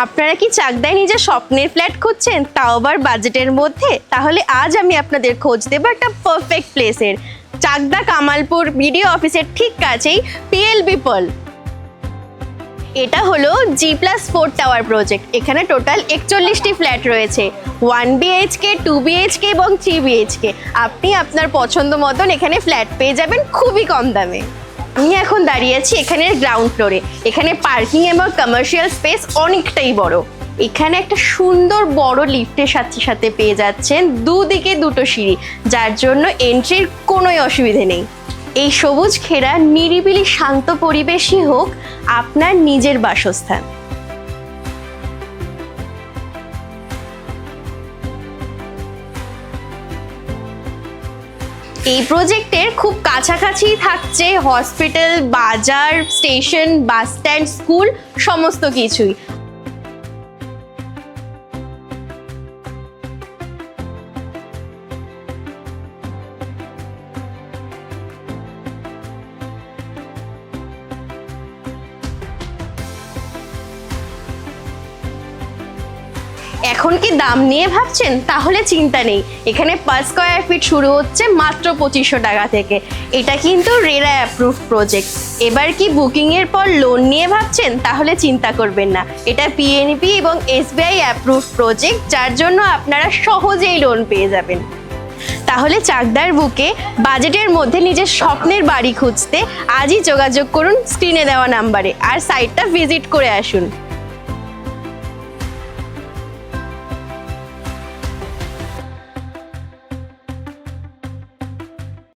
আপনারা কি চাকদায় নিজের স্বপ্নের ফ্ল্যাট খুঁজছেন? তাও আবার বাজেটের মধ্যে? তাহলে আজ আমি আপনাদের খোঁজ দেবো একটা পারফেক্ট প্লেসের চাকদা কামালপুর বিডিও অফিসের ঠিক কাছেই পিএলবি পল এটা হলো G plus four tower project এখানে টোটাল একচল্লিশটি ফ্ল্যাট রয়েছে। ওয়ান বিএইচকে টু বিএইচকে এবং থ্রি বিএইচকে আপনি আপনার পছন্দ মতন এখানে ফ্ল্যাট পেয়ে যাবেন খুবই কম দামে। আমি এখন দাঁড়িয়ে আছি গ্রাউন্ড ফ্লোরে এখানে পার্কিং এবং কমার্শিয়াল স্পেস অনেকটাই বড়। এখানে একটা সুন্দর বড় লিফটের সাথে সাথে পেয়ে যাচ্ছেন দুদিকে দুটো সিঁড়ি, যার জন্য এন্ট্রির কোনোই অসুবিধে নেই। এই সবুজ ঘেরা নিরিবিলি শান্ত পরিবেশই হোক আপনার নিজের বাসস্থান। এই প্রজেক্টের খুব কাছাকাছি থাকছে হসপিটাল বাজার স্টেশন বাস স্ট্যান্ড স্কুল সমস্ত কিছুই। এখন কি দাম নিয়ে ভাবছেন? তাহলে চিন্তা নেই। এখানে পার স্কোয়ার ফিট শুরু হচ্ছে মাত্র পঁচিশশো টাকা থেকে। এটা কিন্তু রেরা অ্যাপ্রুভ প্রজেক্ট এবার কি বুকিং এর পর লোন নিয়ে ভাবছেন? তাহলে চিন্তা করবেন না। এটা পিএনপি এবং এসবিআই অ্যাপ্রুভ প্রজেক্ট যার জন্য আপনারা সহজেই লোন পেয়ে যাবেন। তাহলে চাকদার বুকে বাজেটের মধ্যে নিজের স্বপ্নের বাড়ি খুঁজতে আজই যোগাযোগ করুন স্ক্রিনে দেওয়া নাম্বারে। আর সাইটটা ভিজিট করে আসুন।